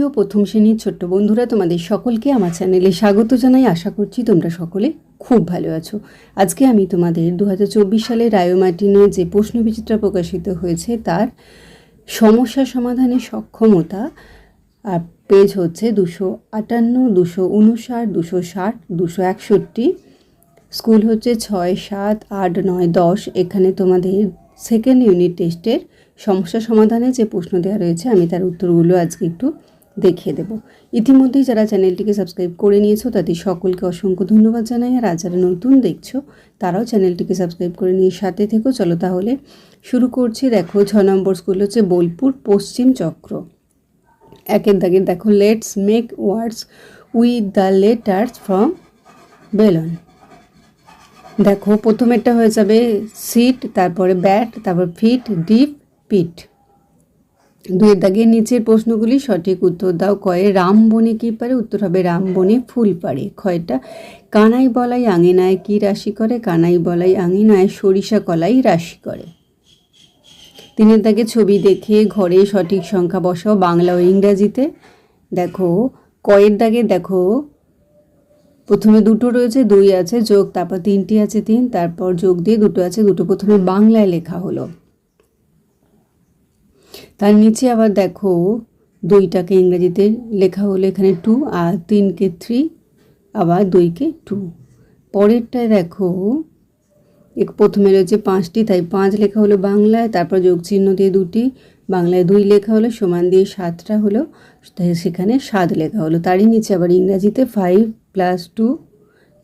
প্রিয় প্রথম শ্রেণির ছোট্ট বন্ধুরা, তোমাদের সকলকে আমার চ্যানেলে স্বাগত জানাই। আশা করছি তোমরা সকলে খুব ভালো আছো। আজকে আমি তোমাদের দু সালে রায়োমার্টিনে যে প্রশ্ন বিচিত্রা প্রকাশিত হয়েছে, তার সমস্যা সমাধানের সক্ষমতা, আর পেজ হচ্ছে দুশো আটান্ন, দুশো উনষাট, দুশো ষাট, দুশো একষট্টি। স্কুল হচ্ছে ছয় সাত আট নয় দশ। এখানে তোমাদের সেকেন্ড ইউনিট টেস্টের সমস্যা সমাধানে যে প্রশ্ন দেওয়া রয়েছে, আমি তার উত্তরগুলো আজকে একটু দেখিয়ে দেবো। ইতিমধ্যেই যারা চ্যানেলটিকে সাবস্ক্রাইব করে নিয়েছো, তাদের সকলকে অসংখ্য ধন্যবাদ জানাই। আর যারা নতুন দেখছ, তারাও চ্যানেলটিকে সাবস্ক্রাইব করে নিয়ে সাথে থেকো। চলো তাহলে শুরু করছি। দেখো, ছ নম্বর স্কুল হচ্ছে বোলপুর, পশ্চিম চক্র। একের দাগে দেখো let's make words with the letters from বেলন দেখো, প্রথমেরটা হয়ে যাবে সিট তারপরে ব্যাট তারপর ফিট ডিপ পিট দুয়ের দাগে নিচের প্রশ্নগুলি সঠিক উত্তর দাও। কয়ে, রাম বনে কী পারে? উত্তর হবে রাম বনে ফুল পারে ক্ষয়টা কানাই বলাই আঙিনায় কী রাশি করে? কানাই বলাই আঙিনায় সরিষা কলাই রাশি করে। তিনের দাগে ছবি দেখে ঘরে সঠিক সংখ্যা বসাও বাংলা ও ইংরাজিতে। দেখো, কয়ের দাগে দেখো, প্রথমে দুটো রয়েছে, দুই আছে, যোগ, তারপর তিনটি আছে, তিন, তারপর যোগ দিয়ে দুটো আছে, দুটো প্রথমে বাংলায় লেখা হলো। তার নিচে আবার দেখো দুইটাকে ইংরেজিতে লেখা হলো এখানে টু আর তিনকে থ্রি আবার দুইকে টু পরেরটায় দেখো এক প্রথমে রয়েছে পাঁচটি, তাই পাঁচ লেখা হলো বাংলায়, তারপর যোগ চিহ্ন দিয়ে দুটি, বাংলায় দুই লেখা হলো, সমান দিয়ে সাতটা হলো, তাই সেখানে সাত লেখা হলো। তারই নিচে আবার ইংরাজিতে five plus two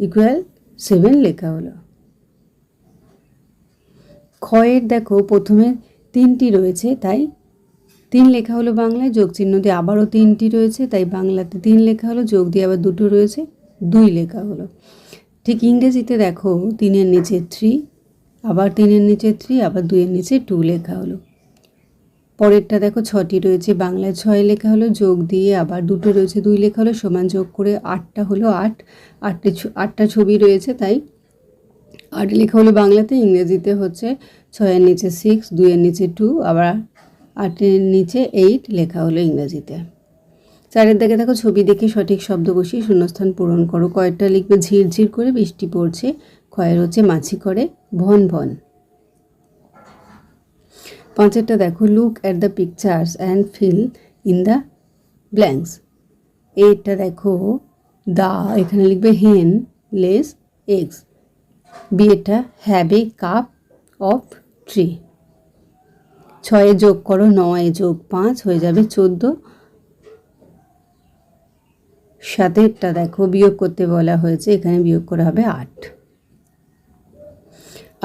equal seven লেখা হলো। ক্ষয়ের দেখো, প্রথমে তিনটি রয়েছে, তাই তিন লেখা হলো বাংলায়, যোগ চিহ্ন দিয়ে আবারও তিনটি রয়েছে, তাই বাংলাতে তিন লেখা হলো, যোগ দিয়ে আবার দুটো রয়েছে, দুই লেখা হলো। ঠিক ইংরেজিতে দেখো, তিনের নিচে থ্রি আবার তিনের নিচে থ্রি আবার দুইয়ের নিচে টু লেখা হলো। পরেরটা দেখো, ছটি রয়েছে, বাংলায় ছয় লেখা হলো, যোগ দিয়ে আবার দুটো রয়েছে, দুই লেখা হলো, সমান যোগ করে আটটা হলো আট, আটটি আটটা ছবি রয়েছে, তাই আট লেখা হলো বাংলাতে, ইংরেজিতে হচ্ছে ছয়ের নিচে সিক্স দুইয়ের নিচে টু আবার আটের নিচে এইট লেখা হলো ইংরেজিতে। চারের দিকে দেখো, ছবি দেখে সঠিক শব্দ বসিয়ে শূন্যস্থান পূরণ করো। কয়েকটা লিখবে ঝিরঝির করে বৃষ্টি পড়ছে। ক্ষয়ের হচ্ছে মাছি করে, ভন ভন। পাঁচেরটা দেখো look at the pictures and fill in the blanks এইটা দেখো, দা, এখানে লিখবে হেন লেস এগস বিয়েটা have a cup of tea ছয়ে যোগ করো, নয় যোগ পাঁচ হয়ে যাবে চোদ্দ। সাতেরটা দেখো, বিয়োগ করতে বলা হয়েছে, এখানে বিয়োগ করা হবে আট।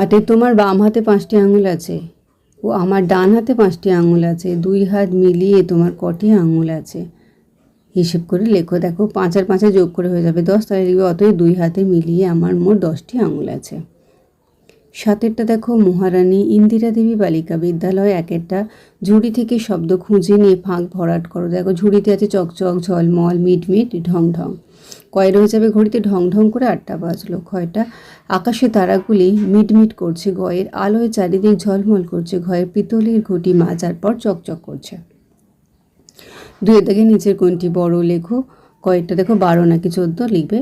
আটে তোমার বাম হাতে পাঁচটি আঙুল আছে, ও আমার ডান হাতে পাঁচটি আঙুল আছে, দুই হাত মিলিয়ে তোমার কটি আঙুল আছে। হিসেব করে লেখো, দেখো পাঁচ আর পাঁচে যোগ করে হয়ে যাবে দশ, তাহলে অতই দুই হাতে মিলিয়ে আমার মোট দশটি আঙুল আছে। সাতেরটা দেখো, মহারানী ইন্দিরা দেবী বালিকা বিদ্যালয়, একেরটা ঝুড়ি থেকে শব্দ খুঁজে নিয়ে ফাঁক ভরাট করো। দেখো, ঝুড়িতে আছে চকচক, ঝলমল মিট মিট ঢং ঢং কয় রয়ে যাবে ঘড়িতে? ঢং ঢং করে আটটা বাজলো। কয়টা? আকাশে তারাগুলি মিটমিট করছে, গয়ের আলোয় চারিদিক ঝলমল করছে, ঘয়ের পিতলের ঘটি মাজার পর চকচক করছে। দুয়ের দিকে নিচের কোনটি বড় লেখো? কয়েকটা দেখো, বারো নাকি চোদ্দ? লিখবে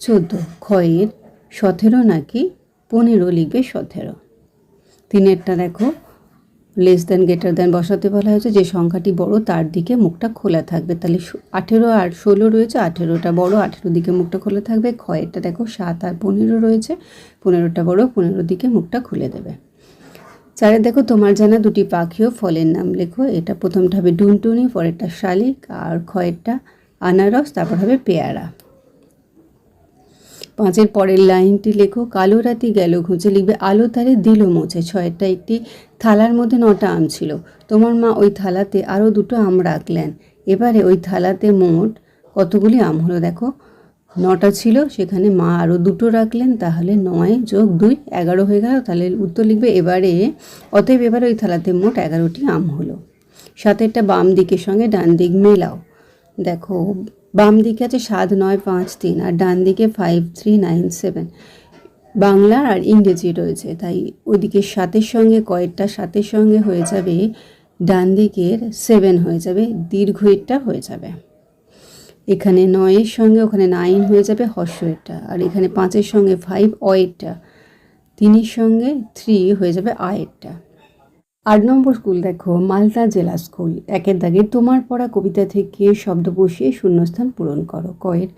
চোদ্দ। ক্ষয়ের সতেরো নাকি পনেরো লিখবে সতেরো। তিনেরটা দেখো লেস দেন গেটার দেন বসাতে বলা হয়েছে, যে সংখ্যাটি বড় তার দিকে মুখটা খোলা থাকবে। তাহলে আঠেরো আর ষোলো রয়েছে, আঠেরোটা বড়, আঠেরো দিকে মুখটা খোলা থাকবে। ক্ষয়েরটা দেখো, সাত আর পনেরো রয়েছে, পনেরোটা বড়, পনেরো দিকে মুখটা খুলে দেবে। চারে দেখো, তোমার জানা দুটি পাখিও ফলের নাম লেখো। এটা প্রথমটা হবে ডুনটুনি পরেরটা শালিক, আর ক্ষয়েরটা আনারস, তারপর হবে পেয়ারা। পাঁচের পরের লাইনটি লেখো, কালো রাতি গেল, ঘুঁচে লিখবে আলো তারে, দিল মোছে। ছয়টা একটি থালার মধ্যে নটা আম ছিল। তোমার মা ওই থালাতে আরও দুটো আম রাখলেন। এবারে ওই থালাতে মোট কতগুলি আম হলো দেখো? নটা ছিল, সেখানে মা আরও দুটো রাখলেন, তাহলে নয় যোগ দুই, এগারো হয়ে গেল। তাহলে উত্তর লিখবে, এবারে, অতএব এবারে ওই থালাতে মোট এগারোটি আম হলো। সাতেরটা বাম দিকের সঙ্গে ডান দিক মেলাও। দেখো বাম দিকে আছে সাত নয় পাঁচ তিন আর ডান দিকে five three nine seven Bangla আর ইংরেজি রয়েছে, তাই ওইদিকে সাতের সঙ্গে কয়েকটা সাতের সঙ্গে হয়ে যাবে, ডান দিকের সেভেন হয়ে যাবে, দীর্ঘ এরটা হয়ে যাবে। এখানে নয়ের সঙ্গে, ওখানে নাইন হয়ে যাবে হর্ষ এরটা আর এখানে পাঁচের সঙ্গে ফাইভ অয়েরটা তিনের সঙ্গে থ্রি হয়ে যাবে আয়েরটা আট নম্বর স্কুল দেখো, মালদা জেলা স্কুল। একের দাগে তোমার পড়া কবিতা থেকে শব্দ বসিয়ে শূন্যস্থান পূরণ করো। কয়ের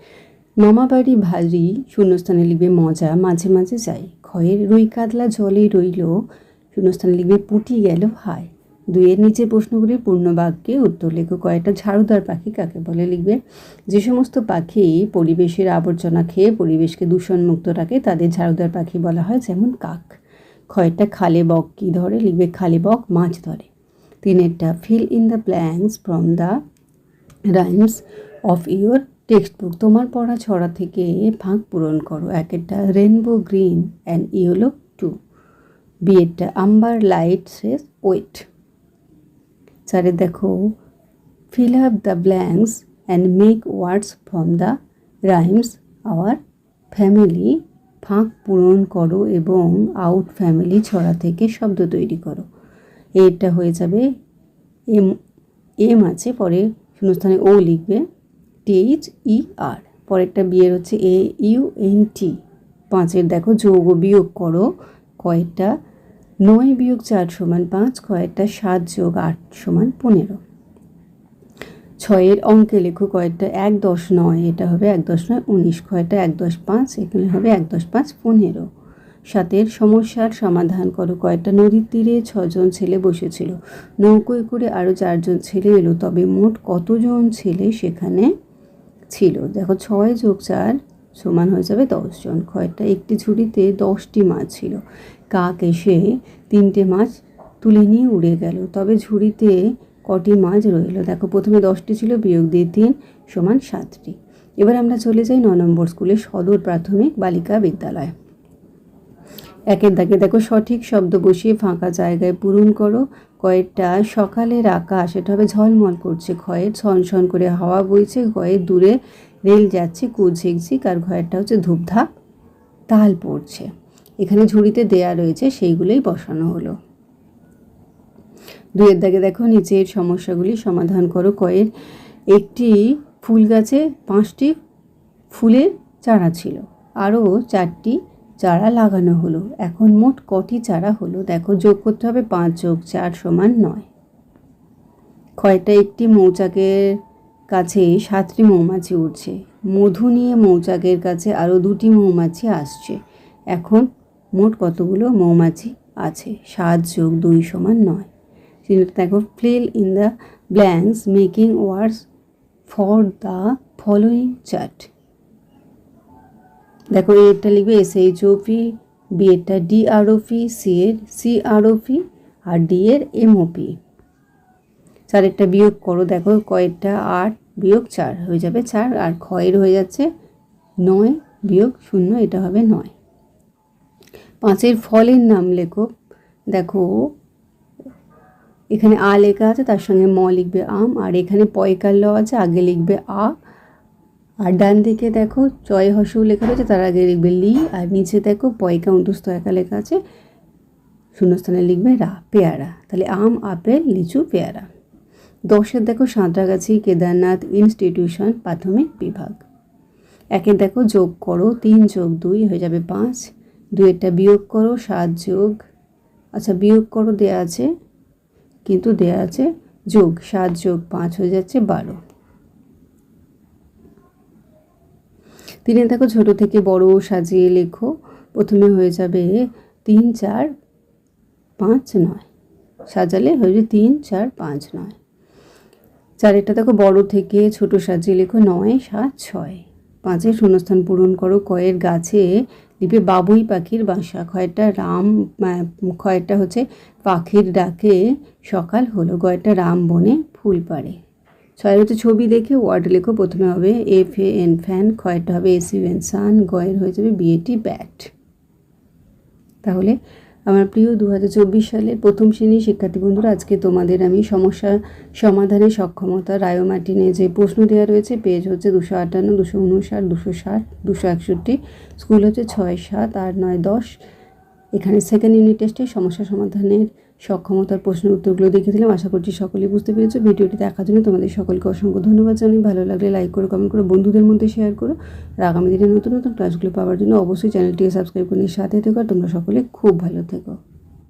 মামাবাড়ি ভারী শূন্যস্থানে লিখবে মজা, মাঝে মাঝে যাই। খয়ের রুই কাতলা জলে রইল, শূন্যস্থানে লিখবে পুটি গেল হায়। দুইয়ের নিচে প্রশ্নগুলির পূর্ণ বাক্যে উত্তর লেখো। কয়েকটা ঝাড়ুদার পাখি কাকে বলে? লিখবে, যে সমস্ত পাখি পরিবেশের আবর্জনা খেয়ে পরিবেশকে দূষণমুক্ত রাখে, তাদের ঝাড়ুদার পাখি বলা হয় যেমন কাক। খয়েরটা খালে বক কী ধরে? লিখবে খালে বক, মাছ ধরে। তিনেরটা fill in the blanks from the rhymes of your textbook তোমার পড়া ছড়া থেকে ফাঁক পূরণ করো। একেরটা rainbow green and yellow too বিয়েরটা amber light শেষ ওয়েট চারে দেখো fill up the blanks and make words from the rhymes our family ফাঁক পূরণ করো এবং আউট ফ্যামিলি ছড়া থেকে শব্দ তৈরি করো। এটা হয়ে যাবে এম এম আছে, পরে শূন্যস্থানে ও লিখবে টিএইচ ই আর পরেরটা বিয়ের হচ্ছে এ ইউ এন টি পাঁচের দেখো যোগ ও বিয়োগ করো কয়েকটা নয় বিয়োগ চার সমান পাঁচ কয়েকটা সাত যোগ আট সমান পনেরো। ছয়ের অঙ্কে লেখো কয়েকটা, এক দশ নয়, এটা হবে এক দশ নয়, উনিশ কয়টা এক দশ পাঁচ, এখানে হবে এক দশ পাঁচ, পনেরো। সাতের সমস্যার সমাধান করো, কয়েকটা নদীর তীরে ছজন ছেলে বসেছিল, নৌকোয় করে আরও চারজন ছেলে এলো, তবে মোট কতজন ছেলে সেখানে ছিল? দেখো ছয় যোগ চার সমান হয়ে যাবে দশজন, কয়েকটা একটি ঝুড়িতে দশটি মাছ ছিল। কাক এসে তিনটে মাছ তুলে নিয়ে উড়ে গেল, তবে ঝুড়িতে কটি মাছ রইল? দেখো, প্রথমে দশটি ছিল বিয়োগ দিয়ে তিন সমান সাতটি। এবার আমরা চলে যাই ন নম্বর স্কুলে, সদর প্রাথমিক বালিকা বিদ্যালয়। একের দাগে দেখো, সঠিক শব্দ বসিয়ে ফাঁকা জায়গায় পূরণ করো। কয়েকটা সকালের আকাশ, এটা হবে ঝলমল করছে ক্ষয়ের ছন ছন করে হাওয়া বইছে গয়ে দূরে রেল যাচ্ছে কুঝিকঝিক আর ঘয়েরটা হচ্ছে ধূপধাপ, তাল পড়ছে। এখানে ঝুড়িতে দেয়া রয়েছে, সেইগুলোই বসানো হলো। দুয়ের দাগে দেখো নিচের সমস্যাগুলি সমাধান করো। কয়ের একটি ফুল গাছে পাঁচটি ফুলের চারা ছিল। আরও চারটি চারা লাগানো হলো। এখন মোট কটি চারা হলো? দেখো, যোগ করতে হবে পাঁচ যোগ চার সমান নয়। কয়টা? একটি মৌচাকের কাছে সাতটি মৌমাছি উঠছে মধু নিয়ে মৌচাকের কাছে আরও দুটি মৌমাছি আসছে। এখন মোট কতগুলো মৌমাছি আছে? সাত যোগ দুই সমান নয়। দেখো fill in the blanks making words for the following chart দেখো এরটা লিখবে S H O P B এরটা D R O P C এর সি আরওপি আর ডি এর এম এমওপি চারেরটা বিয়োগ করো, দেখো, কয়েকটা আট বিয়োগ চার, হয়ে যাবে চার, আর ক্ষয়ের হয়ে যাচ্ছে নয় বিয়োগ শূন্য, এটা হবে নয়। পাঁচের ফলের নাম লেখো। দেখো এখানে আ লেখা আছে, তার সঙ্গে ম লিখবে আম, আর এখানে পয়কার ল আছে, আগে লিখবে আ। আর ডান দিকে দেখো, চয় হসু লেখা রয়েছে, তার আগে লিখবে লি, আর নিচে দেখো, পয়কা অন্তস্থ একা লেখা আছে। শূন্যস্থানে লিখবে রা, পেয়ারা। তাহলে আম, আপেল, লিচু, পেয়ারা। দশের দেখো, সাঁতরাগাছি, কেদারনাথ ইনস্টিটিউশন, প্রাথমিক বিভাগ। একের দেখো, যোগ করো, তিন যোগ দুই হয়ে যাবে পাঁচ। দুয়েরটা বিয়োগ করো, সাত যোগ। আচ্ছা বিয়োগ করো, দেয়া আছে কিন্তু দেয়া আছে যোগ, সাত যোগ পাঁচ হয়ে যাচ্ছে বারো। তিনে দেখো ছোট থেকে বড় সাজিয়ে লেখো। প্রথমে হয়ে যাবে তিন, চার, পাঁচ, নয়। সাজালে হয়ে যাবে তিন, চার, পাঁচ, নয়। চারেরটা দেখো বড় থেকে ছোট সাজিয়ে লেখো, নয়, সাত, ছয়। পাঁচের শূন্যস্থান পূরণ করো। কয়ের গাছে লিপে বাবুই পাখির বাসা। কয়েকটা রাম কয়েকটা হচ্ছে পাখির ডাকে সকাল হলো। কয়েকটা রাম বনে ফুল পাড়ে। ছয়ের হচ্ছে ছবি দেখে ওয়ার্ড লেখো। প্রথমে হবে এফ এ এন ফ্যান খয়েরটা হবে এসি এন সান গয়ের হয়ে যাবে বিএটি ব্যাট। তাহলে আমার প্রিয় দু সালের প্রথম শ্রেণির শিক্ষার্থী বন্ধুরা, আজকে তোমাদের আমি সমস্যা সমাধানে সক্ষমতা রায়োমাটিনে যে প্রশ্ন দেওয়া রয়েছে পেজ হচ্ছে দুশো আটান্ন, দুশো উনষাট, দুশো ষাট, দুশো একষট্টি স্কুল হচ্ছে ছয় সাত, আট নয় দশ। এখানে সেকেন্ড ইউনিট টেস্টে সমস্যা সমাধানের সক্ষমতার প্রশ্নের উত্তরগুলো দেখে দিলাম। আশা করছি সকলেই বুঝতে পেরেছ। ভিডিওটি দেখার জন্য তোমাদের সকলকে অসংখ্য ধন্যবাদ জানাই। ভালো লাগলে লাইক করো কমেন্ট করো, বন্ধুদের মধ্যে শেয়ার করো। আর আগামী দিনে নতুন নতুন ক্লাসগুলো পাওয়ার জন্য অবশ্যই চ্যানেলটিকে সাবস্ক্রাইব করে সাথে থেকো। তোমরা সকলে খুব ভালো থেকো।